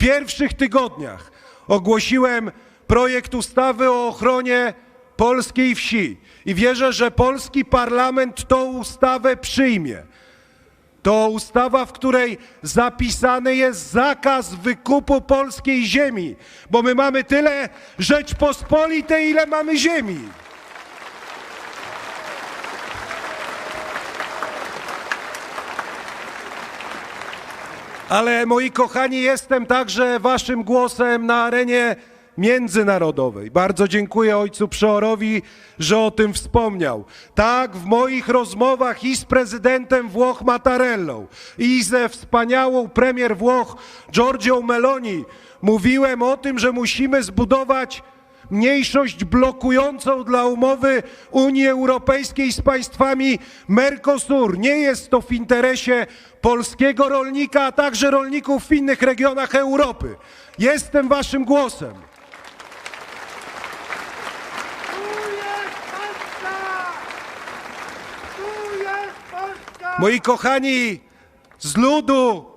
pierwszych tygodniach ogłosiłem projekt ustawy o ochronie polskiej wsi i wierzę, że polski parlament tą ustawę przyjmie. To ustawa, w której zapisany jest zakaz wykupu polskiej ziemi, bo my mamy tyle Rzeczpospolitej, ile mamy ziemi. Ale moi kochani, jestem także waszym głosem na arenie międzynarodowej. Bardzo dziękuję ojcu Przeorowi, że o tym wspomniał. Tak, w moich rozmowach i z prezydentem Włoch Mattarellą, i ze wspaniałą premier Włoch Giorgią Meloni mówiłem o tym, że musimy zbudować mniejszość blokującą dla umowy Unii Europejskiej z państwami Mercosur. Nie jest to w interesie polskiego rolnika, a także rolników w innych regionach Europy. Jestem waszym głosem. Moi kochani, z ludu